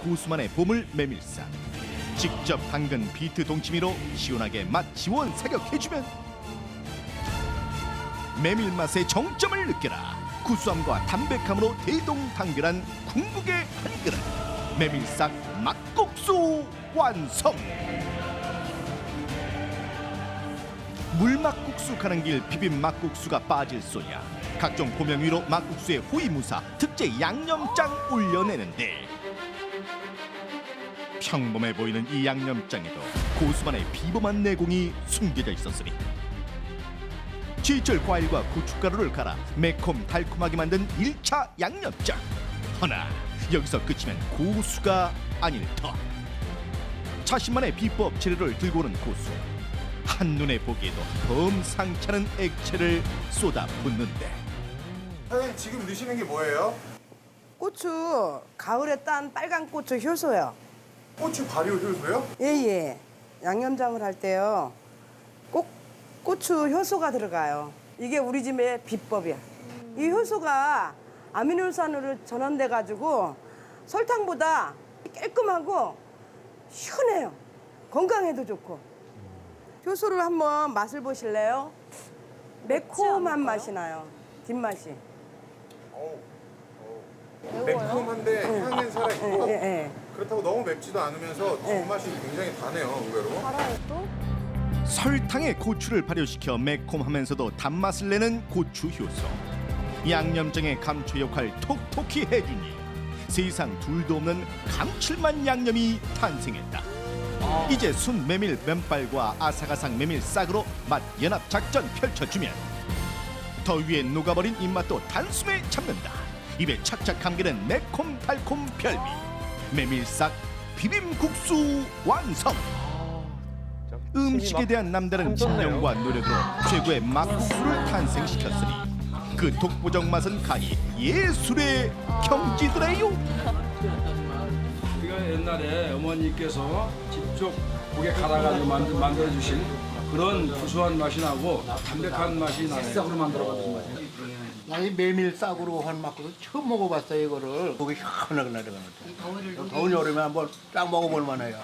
고수만의 보물 메밀쌀 직접 담근 비트 동치미로 시원하게 맛 지원 사격해주면 메밀 맛의 정점을 느껴라. 구수함과 담백함으로 대동단결한 궁극의 한 그릇. 메밀싹 막국수 완성! 물막국수 가는 길 비빔 막국수가 빠질 소냐 각종 고명 위로 막국수에 호위무사 특제 양념장 올려내는데 평범해 보이는 이 양념장에도 고수만의 비범한 내공이 숨겨져 있었으니 지철 과일과 고춧가루를 갈아 매콤 달콤하게 만든 1차 양념장 허나 여기서 끝이면 고수가 아닐 터 자신만의 비법 재료를 들고 오는 고수 한눈에 보기에도 범상찮은 액체를 쏟아붓는데 사장님 지금 넣으시는 게 뭐예요? 고추 가을에 딴 빨간 고추 효소요. 고추 발효 효소요? 예예. 양념장을 할 때요. 꼭 고추 효소가 들어가요. 이게 우리 집의 비법이야. 이 효소가 아미노산으로 전환돼 가지고 설탕보다 깔끔하고 시원해요. 건강에도 좋고. 효소를 한번 맛을 보실래요? 매콤한 맛이 나요. 뒷맛이. 매콤한데 예, 예. 그렇다고 너무 맵지도 않으면서 예. 뒷맛이 굉장히 다네요 의외로. 설탕에 고추를 발효시켜 매콤하면서도 단맛을 내는 고추 효소. 양념장의 감초 역할 톡톡히 해주니 세상 둘도 없는 감칠맛 양념이 탄생했다. 이제 순 메밀 면발과 아삭아삭 메밀 싹으로 맛 연합 작전 펼쳐주면 더위에 녹아버린 입맛도 단숨에 잡는다. 입에 착착 감기는 매콤 달콤 별미 메밀싹 비빔국수 완성 음식에 대한 남다른 신념과 노력으로 최고의 막국수를 탄생시켰으니 그 독보적 맛은 가히 예술의 경지더래요. 우리가 옛날에 어머니께서 직접 고개 갈아가지고 만들, 만들어주신 그런 구수한 맛이 나고 담백한 맛이 나요. 싹으로 만들어가지고. 나이 메밀 싹으로 한 막국수 처음 먹어봤어요 이거를. 고기 시원하게 나려가는 더운 여름에 한번 딱 먹어볼 만해요